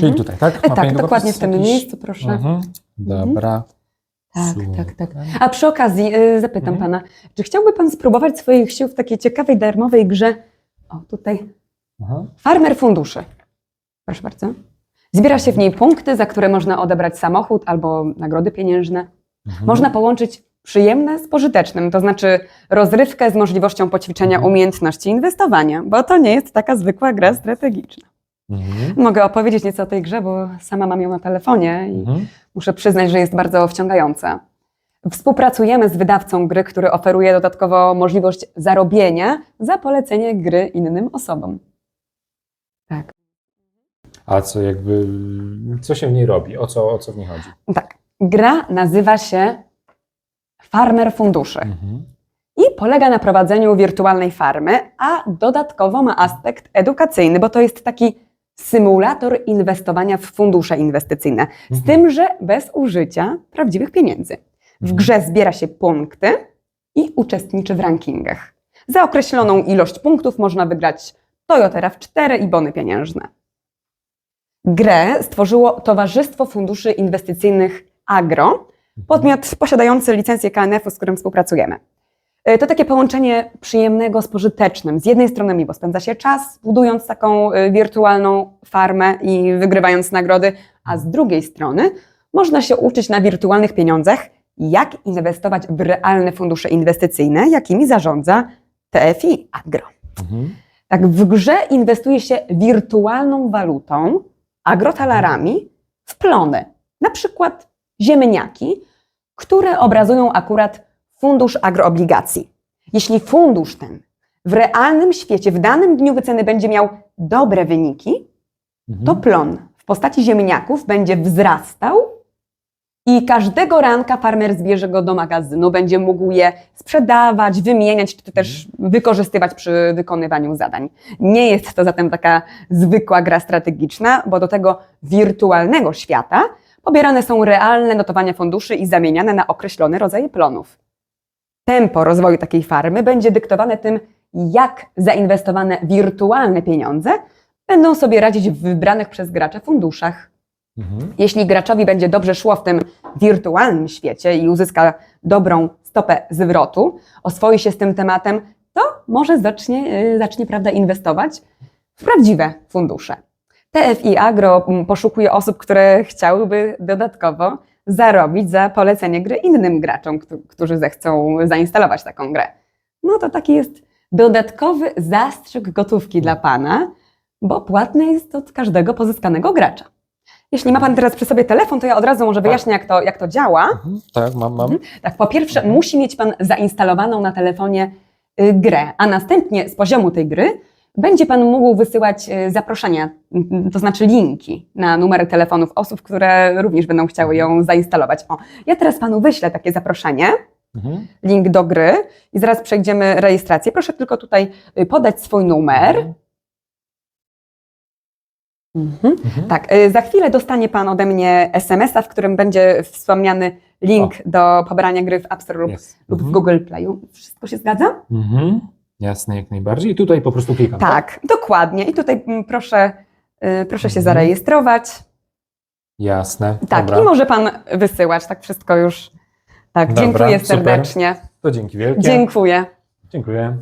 Czyli tutaj, tak? Ma E, tak, dokładnie w tym jakiś? miejscu, proszę. Mhm. Dobra. Tak, tak, tak. A przy okazji y, zapytam Mhm. pana, czy chciałby pan spróbować swoich sił w takiej ciekawej, darmowej grze? O, tutaj. Aha. Farmer funduszy. Proszę bardzo. Zbiera się w niej punkty, za które można odebrać samochód albo nagrody pieniężne. Mhm. Można połączyć przyjemne z pożytecznym, to znaczy rozrywkę z możliwością poćwiczenia Mhm. umiejętności inwestowania, bo to nie jest taka zwykła gra strategiczna. Mhm. Mogę opowiedzieć nieco o tej grze, bo sama mam ją na telefonie i Mhm. muszę przyznać, że jest bardzo wciągająca. Współpracujemy z wydawcą gry, który oferuje dodatkowo możliwość zarobienia za polecenie gry innym osobom. Tak. A co jakby, co się w niej robi? O co, o co w niej chodzi? Tak. Gra nazywa się Farmer Funduszy Mhm. i polega na prowadzeniu wirtualnej farmy, a dodatkowo ma aspekt edukacyjny, bo to jest taki symulator inwestowania w fundusze inwestycyjne, z Mhm. tym, że bez użycia prawdziwych pieniędzy. W Mhm. grze zbiera się punkty i uczestniczy w rankingach. Za określoną ilość punktów można wygrać Toyota RAV4 i bony pieniężne. Grę stworzyło Towarzystwo Funduszy Inwestycyjnych Agro, podmiot posiadający licencję KNF-u, z którym współpracujemy. Y, To takie połączenie przyjemnego z pożytecznym. Z jednej strony miło spędza się czas, budując taką y, wirtualną farmę i wygrywając nagrody, a z drugiej strony można się uczyć na wirtualnych pieniądzach, jak inwestować w realne fundusze inwestycyjne, jakimi zarządza TFI Agro. Mhm. Tak, w grze inwestuje się wirtualną walutą, agrotalarami, w plony, na przykład ziemniaki, które obrazują akurat fundusz agroobligacji. Jeśli fundusz ten w realnym świecie w danym dniu wyceny będzie miał dobre wyniki, Mhm. to plon w postaci ziemniaków będzie wzrastał i każdego ranka farmer zbierze go do magazynu, będzie mógł je sprzedawać, wymieniać, czy też wykorzystywać przy wykonywaniu zadań. Nie jest to zatem taka zwykła gra strategiczna, bo do tego wirtualnego świata pobierane są realne notowania funduszy i zamieniane na określone rodzaje plonów. Tempo rozwoju takiej farmy będzie dyktowane tym, jak zainwestowane wirtualne pieniądze będą sobie radzić w wybranych przez gracza funduszach. Mhm. Jeśli graczowi będzie dobrze szło w tym wirtualnym świecie i uzyska dobrą stopę zwrotu, oswoi się z tym tematem, to może zacznie, yy, zacznie prawda, inwestować w prawdziwe fundusze. TFI Agro mm, poszukuje osób, które chciałyby dodatkowo zarobić za polecenie gry innym graczom, któ- którzy zechcą zainstalować taką grę. No to taki jest dodatkowy zastrzyk gotówki dla Pana, bo płatny jest od każdego pozyskanego gracza. Jeśli ma Pan teraz przy sobie telefon, to ja od razu może wyjaśnię, jak to, jak to działa. Mhm. Tak, mam, mam. Mhm. Tak, po pierwsze, musi mieć Pan zainstalowaną na telefonie y, grę, a następnie z poziomu tej gry będzie Pan mógł wysyłać y, zaproszenia, to znaczy linki na numery telefonów osób, które również będą chciały ją zainstalować. O, ja teraz Panu wyślę takie zaproszenie, Mhm. link do gry i zaraz przejdziemy rejestrację. Proszę tylko tutaj y, podać swój numer. Mhm. Mhm. Tak, y, za chwilę dostanie Pan ode mnie SMS-a, w którym będzie wspomniany link do pobrania gry w App Store lub, Jest. lub w Mhm. Google Playu. Wszystko się zgadza? Mhm. Jasne, jak najbardziej. I tutaj po prostu klikam. Tak, dokładnie. I tutaj mm, proszę, y, proszę się Mhm. zarejestrować. Jasne. Tak, Dobra. i może Pan wysyłać, tak wszystko już. Tak, Dobra, dziękuję super. serdecznie. To dzięki wielkie. Dziękuję. Dziękuję.